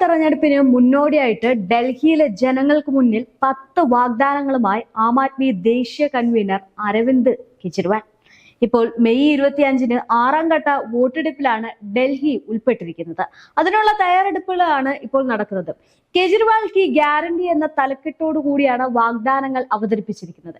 തെരഞ്ഞെടുപ്പിന് മുന്നോടിയായിട്ട് ഡൽഹിയിലെ ജനങ്ങൾക്ക് മുന്നിൽ പത്ത് വാഗ്ദാനങ്ങളുമായി ആം ആദ്മി ദേശീയ കൺവീനർ അരവിന്ദ് കെജ്രിവാൾ. ഇപ്പോൾ മെയ് ഇരുപത്തിയഞ്ചിന് ആറാം ഘട്ട വോട്ടെടുപ്പിലാണ് ഡൽഹി ഉൾപ്പെട്ടിരിക്കുന്നത്. അതിനുള്ള തയ്യാറെടുപ്പുകളാണ് ഇപ്പോൾ നടക്കുന്നത്. കെജ്രിവാൾ കി ഗ്യാരണ്ടി എന്ന തലക്കെട്ടോടു കൂടിയാണ് വാഗ്ദാനങ്ങൾ അവതരിപ്പിച്ചിരിക്കുന്നത്.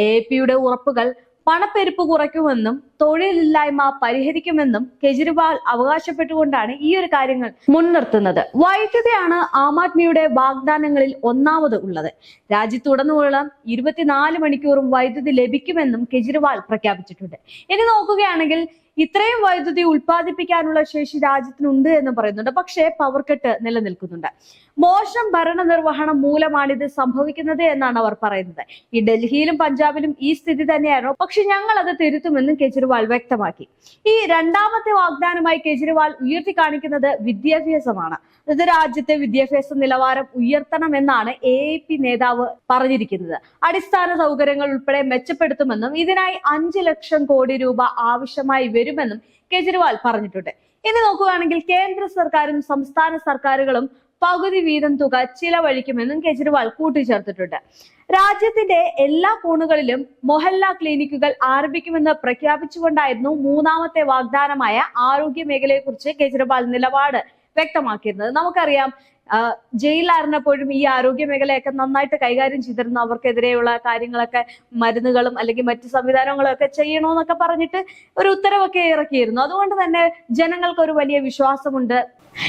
എ പിയുടെ ഉറപ്പുകൾ പണപ്പെരുപ്പ് കുറയ്ക്കുമെന്നും തൊഴിലില്ലായ്മ പരിഹരിക്കുമെന്നും കെജ്രിവാൾ അവകാശപ്പെട്ടുകൊണ്ടാണ് ഈ ഒരു കാര്യങ്ങൾ മുൻനിർത്തുന്നത്. വൈദ്യുതിയാണ് ആം ആദ്മിയുടെ വാഗ്ദാനങ്ങളിൽ ഒന്നാമത് ഉള്ളത്. രാജ്യത്തുടനീളം ഇരുപത്തിനാല് മണിക്കൂറും വൈദ്യുതി ലഭിക്കുമെന്നും കെജ്രിവാൾ പ്രഖ്യാപിച്ചിട്ടുണ്ട്. ഇനി നോക്കുകയാണെങ്കിൽ ഇത്രയും വൈദ്യുതി ഉൽപ്പാദിപ്പിക്കാനുള്ള ശേഷി രാജ്യത്തിനുണ്ട് എന്ന് പറയുന്നുണ്ട്. പക്ഷേ പവർ കട്ട് നിലനിൽക്കുന്നുണ്ട്. മോശം ഭരണനിർവഹണം ഇത് സംഭവിക്കുന്നത് എന്നാണ് അവർ പറയുന്നത്. ഈ ഡൽഹിയിലും പഞ്ചാബിലും ഈ സ്ഥിതി തന്നെയായിരുന്നു. പക്ഷെ ഞങ്ങൾ അത് തിരുത്തുമെന്നും കെജ്രിവാൾ വ്യക്തമാക്കി. ഈ രണ്ടാമത്തെ വാഗ്ദാനമായി കെജ്രിവാൾ ഉയർത്തി കാണിക്കുന്നത് വിദ്യാഭ്യാസമാണ്. അതായത് രാജ്യത്തെ വിദ്യാഭ്യാസ നിലവാരം ഉയർത്തണം എന്നാണ് എ നേതാവ് പറഞ്ഞിരിക്കുന്നത്. അടിസ്ഥാന സൗകര്യങ്ങൾ ഉൾപ്പെടെ മെച്ചപ്പെടുത്തുമെന്നും ഇതിനായി അഞ്ച് ലക്ഷം കോടി രൂപ ആവശ്യമായി വരുമെന്നും കെജ്രിവാൾ പറഞ്ഞിട്ടുണ്ട്. ഇനി നോക്കുകയാണെങ്കിൽ കേന്ദ്ര സർക്കാരും സംസ്ഥാന സർക്കാരുകളും പകുതി വീതം തുക ചിലവഴിക്കുമെന്നും കെജ്രിവാൾ കൂട്ടിച്ചേർത്തിട്ടുണ്ട്. രാജ്യത്തിന്റെ എല്ലാ കോണുകളിലും മൊഹല്ല ക്ലിനിക്കുകൾ ആരംഭിക്കുമെന്ന് പ്രഖ്യാപിച്ചുകൊണ്ടായിരുന്നു മൂന്നാമത്തെ വാഗ്ദാനമായ ആരോഗ്യ മേഖലയെക്കുറിച്ച് കെജ്രിവാൾ നിലപാട് വ്യക്തമാക്കിയിരുന്നത്. നമുക്കറിയാം ജയിലിലായിരുന്നപ്പോഴും ഈ ആരോഗ്യ മേഖലയൊക്കെ നന്നായിട്ട് കൈകാര്യം ചെയ്തിരുന്നു. അവർക്കെതിരെയുള്ള കാര്യങ്ങളൊക്കെ മരുന്നുകളും അല്ലെങ്കിൽ മറ്റു സംവിധാനങ്ങളൊക്കെ ചെയ്യണമെന്നൊക്കെ പറഞ്ഞിട്ട് ഒരു ഉത്തരവൊക്കെ ഇറക്കിയിരുന്നു. അതുകൊണ്ട് തന്നെ ജനങ്ങൾക്ക് ഒരു വലിയ വിശ്വാസമുണ്ട്.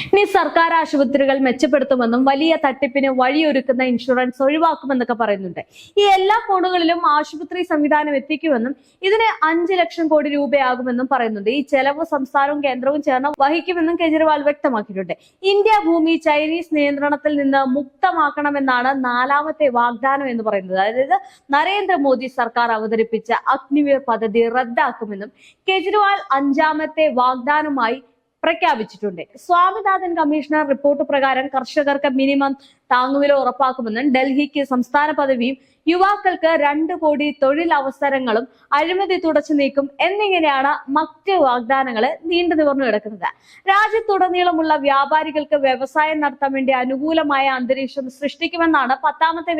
ഇനി സർക്കാർ ആശുപത്രികൾ മെച്ചപ്പെടുത്തുമെന്നും വലിയ തട്ടിപ്പിന് വഴിയൊരുക്കുന്ന ഇൻഷുറൻസ് ഒഴിവാക്കുമെന്നൊക്കെ പറയുന്നുണ്ട്. ഈ എല്ലാ കോണുകളിലും ആശുപത്രി സംവിധാനം എത്തിക്കുമെന്നും ഇതിന് അഞ്ച് ലക്ഷം കോടി രൂപയാകുമെന്നും പറയുന്നുണ്ട്. ഈ ചെലവ് സംസ്ഥാനവും കേന്ദ്രവും ചേർന്ന് വഹിക്കുമെന്നും കെജ്രിവാൾ വ്യക്തമാക്കിയിട്ടുണ്ട്. ഇന്ത്യ ഭൂമി ചൈനീസ് നിയന്ത്രണത്തിൽ നിന്ന് മുക്തമാക്കണമെന്നാണ് നാലാമത്തെ വാഗ്ദാനം എന്ന് പറയുന്നത്. അതായത് നരേന്ദ്രമോദി സർക്കാർ അവതരിപ്പിച്ച അഗ്നിവീർ പദ്ധതി റദ്ദാക്കുമെന്നും കെജ്രിവാൾ അഞ്ചാമത്തെ വാഗ്ദാനമായി പ്രഖ്യാപിച്ചിട്ടുണ്ട്. സ്വാമിനാഥൻ കമ്മീഷണർ റിപ്പോർട്ട് പ്രകാരം കർഷകർക്ക് മിനിമം താങ്ങുവില ഉറപ്പാക്കുമെന്നും ഡൽഹിക്ക് സംസ്ഥാന പദവിയും യുവാക്കൾക്ക് രണ്ട് കോടി തൊഴിലവസരങ്ങളും അഴിമതി തുടച്ചു നീക്കും എന്നിങ്ങനെയാണ് മറ്റ് വാഗ്ദാനങ്ങൾ നീണ്ടു നിവർന്നു കിടക്കുന്നത്. രാജ്യത്തുടനീളമുള്ള വ്യാപാരികൾക്ക് വ്യവസായം നടത്താൻ വേണ്ടി അനുകൂലമായ അന്തരീക്ഷം സൃഷ്ടിക്കുമെന്നാണ് പത്താമത്തെ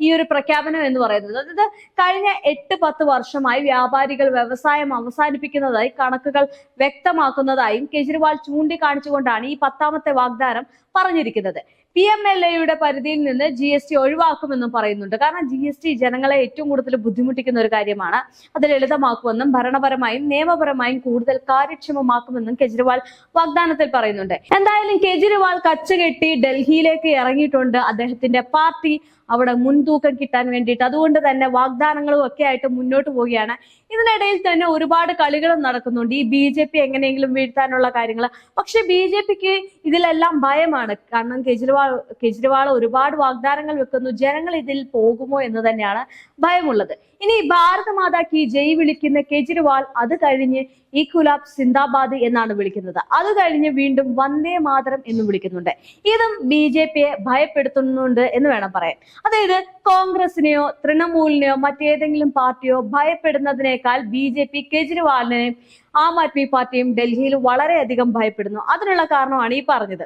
ഈ ഒരു പ്രഖ്യാപനം എന്ന് പറയുന്നത്. അതായത് കഴിഞ്ഞ എട്ട് പത്ത് വർഷമായി വ്യാപാരികൾ വ്യവസായം അവസാനിപ്പിക്കുന്നതായി കണക്കുകൾ വ്യക്തമാക്കുന്നതായും കെജ്രിവാൾ ചൂണ്ടിക്കാണിച്ചുകൊണ്ടാണ് ഈ പത്താമത്തെ വാഗ്ദാനം പറഞ്ഞിരിക്കുന്നത്. പി എം എൽ എയുടെ പരിധിയിൽ നിന്ന് ജി എസ് ടി ഒഴിവാക്കുമെന്നും പറയുന്നുണ്ട്. കാരണം ജി എസ് ടി ജനങ്ങളെ ഏറ്റവും കൂടുതൽ ബുദ്ധിമുട്ടിക്കുന്ന ഒരു കാര്യമാണ്. അത് ലളിതമാക്കുമെന്നും ഭരണപരമായും നിയമപരമായും കൂടുതൽ കാര്യക്ഷമമാക്കുമെന്നും കെജ്രിവാൾ വാഗ്ദാനത്തിൽ പറയുന്നുണ്ട്. എന്തായാലും കെജ്രിവാൾ കച്ചുകെട്ടി ഡൽഹിയിലേക്ക് ഇറങ്ങിയിട്ടുണ്ട്. അദ്ദേഹത്തിന്റെ പാർട്ടി അവിടെ മുൻതൂക്കം കിട്ടാൻ വേണ്ടിയിട്ട്. അതുകൊണ്ട് തന്നെ വാഗ്ദാനങ്ങളും ഒക്കെ ആയിട്ട് മുന്നോട്ട് പോവുകയാണ്. ഇതിനിടയിൽ തന്നെ ഒരുപാട് കളികളും നടക്കുന്നുണ്ട്. ഈ ബി ജെ പി എങ്ങനെയെങ്കിലും വീഴ്ത്താനുള്ള കാര്യങ്ങൾ പക്ഷെ ബി ജെ പിക്ക് ഇതിലെല്ലാം ഭയമാണ്. കാരണം കെജ്രിവാൾ കേജ്രിവാൾ ഒരുപാട് വാഗ്ദാനങ്ങൾ വെക്കുന്നു. ജനങ്ങൾ ഇതിൽ പോകുമോ എന്ന് തന്നെയാണ് ഭയമുള്ളത്. ഇനി ഭാരത മാതാ കി ജയ് വിളിക്കുന്ന കേജ്രിവാൾ അത് കഴിഞ്ഞ് ഈ സിന്ദാബാദ് എന്നാണ് വിളിക്കുന്നത്. അത് കഴിഞ്ഞ് വീണ്ടും വന്ദേ മാതരം എന്ന് വിളിക്കുന്നുണ്ട്. ഇതും ബി ജെ പിയെ ഭയപ്പെടുത്തുന്നുണ്ട് എന്ന് വേണം പറയാൻ. അതായത് കോൺഗ്രസിനെയോ തൃണമൂലിനെയോ മറ്റേതെങ്കിലും പാർട്ടിയോ ഭയപ്പെടുന്നതിനേക്കാൾ ബി ജെ പി കെജ്രിവാളിനെയും ആം ആദ്മി പാർട്ടിയും ഡൽഹിയിൽ വളരെയധികം ഭയപ്പെടുന്നു. അതിനുള്ള കാരണമാണ് ഈ പറഞ്ഞത്.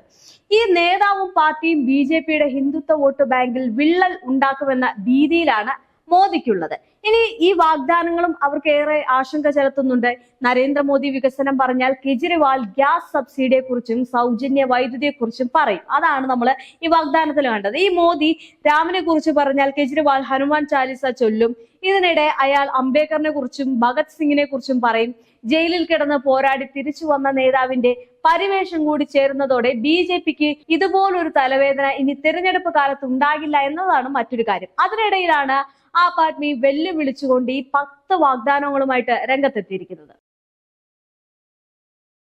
ഈ നേതാവും പാർട്ടിയും ബി ജെ പിയുടെ ഹിന്ദുത്വ വോട്ട് ബാങ്കിൽ വിള്ളൽ ഉണ്ടാക്കുമെന്ന ഭീതിയിലാണ് മോദിക്കുള്ളത്. ഇനി ഈ വാഗ്ദാനങ്ങളും അവർക്ക് ഏറെ ആശങ്ക ചെലുത്തുന്നുണ്ട്. നരേന്ദ്രമോദി വികസനം പറഞ്ഞാൽ കെജ്രിവാൾ ഗ്യാസ് സബ്സിഡിയെ കുറിച്ചും സൗജന്യ വൈദ്യുതിയെ കുറിച്ചും പറയും. അതാണ് നമ്മൾ ഈ വാഗ്ദാനത്തിൽ കണ്ടത് ഈ മോദി രാമനെ കുറിച്ച് പറഞ്ഞാൽ കെജ്രിവാൾ ഹനുമാൻ ചാലിസ ചൊല്ലും. ഇതിനിടെ അയാൾ അംബേദ്കറിനെ കുറിച്ചും ഭഗത് സിംഗിനെ കുറിച്ചും പറയും. ജയിലിൽ കിടന്ന് പോരാടി തിരിച്ചു വന്ന നേതാവിന്റെ പരിവേഷം കൂടി ചേരുന്നതോടെ ബി ജെ പിക്ക് ഇതുപോലൊരു തലവേദന ഇനി തിരഞ്ഞെടുപ്പ് കാലത്ത് ഉണ്ടാകില്ല എന്നതാണ് മറ്റൊരു കാര്യം. അതിനിടയിലാണ് ആം ആദ്മി വെല്ലുവിളിച്ചുകൊണ്ട് ഈ പത്ത് വാഗ്ദാനങ്ങളുമായിട്ട് രംഗത്തെത്തിയിരിക്കുന്നത്.